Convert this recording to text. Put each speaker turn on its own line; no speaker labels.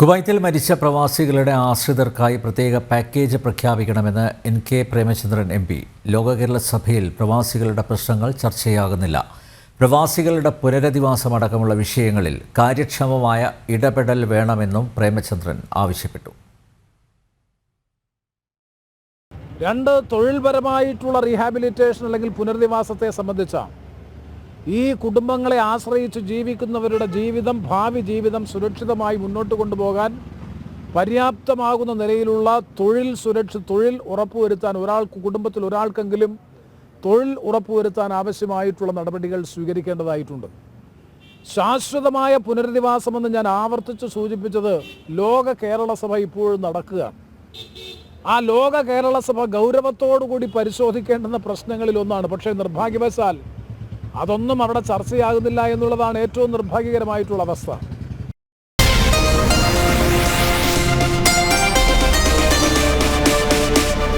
കുവൈത്തിൽ മരിച്ച പ്രവാസികളുടെ ആശ്രിതർക്കായി പ്രത്യേക പാക്കേജ് പ്രഖ്യാപിക്കണമെന്ന് N K Premachandran M P. Lokakerala സഭയിൽ പ്രവാസികളുടെ പ്രശ്നങ്ങൾ ചർച്ചയാകുന്നില്ല. പ്രവാസികളുടെ പുനരധിവാസമടക്കമുള്ള വിഷയങ്ങളിൽ കാര്യക്ഷമമായ ഇടപെടൽ വേണമെന്നും പ്രേമചന്ദ്രൻ ആവശ്യപ്പെട്ടു.
രണ്ട് തൊഴിൽപരമായിട്ടുള്ള റീഹാബിലിറ്റേഷൻ അല്ലെങ്കിൽ പുനരധിവാസത്തെ സംബന്ധിച്ച ഈ കുടുംബങ്ങളെ ആശ്രയിച്ച് ജീവിക്കുന്നവരുടെ ജീവിതം ഭാവി ജീവിതം സുരക്ഷിതമായി മുന്നോട്ട് കൊണ്ടുപോകാൻ പര്യാപ്തമാകുന്ന നിലയിലുള്ള തൊഴിൽ സുരക്ഷ തൊഴിൽ ഉറപ്പുവരുത്താൻ ഒരാൾക്ക് കുടുംബത്തിൽ ഒരാൾക്കെങ്കിലും തൊഴിൽ ഉറപ്പുവരുത്താൻ ആവശ്യമായിട്ടുള്ള നടപടികൾ സ്വീകരിക്കേണ്ടതായിട്ടുണ്ട്. ശാശ്വതമായ പുനരധിവാസമെന്ന് ഞാൻ ആവർത്തിച്ച് സൂചിപ്പിച്ചത് ലോക കേരള സഭ ഇപ്പോഴും നടക്കുക ആ ലോക കേരള സഭ ഗൗരവത്തോടുകൂടി പരിശോധിക്കേണ്ടുന്ന പ്രശ്നങ്ങളിൽ ഒന്നാണ് പക്ഷേ നിർഭാഗ്യവശാൽ അതൊന്നും അവിടെ ചർച്ചയാകുന്നില്ല എന്നുള്ളതാണ് ഏറ്റവും നിർഭാഗ്യകരമായിട്ടുള്ള അവസ്ഥ.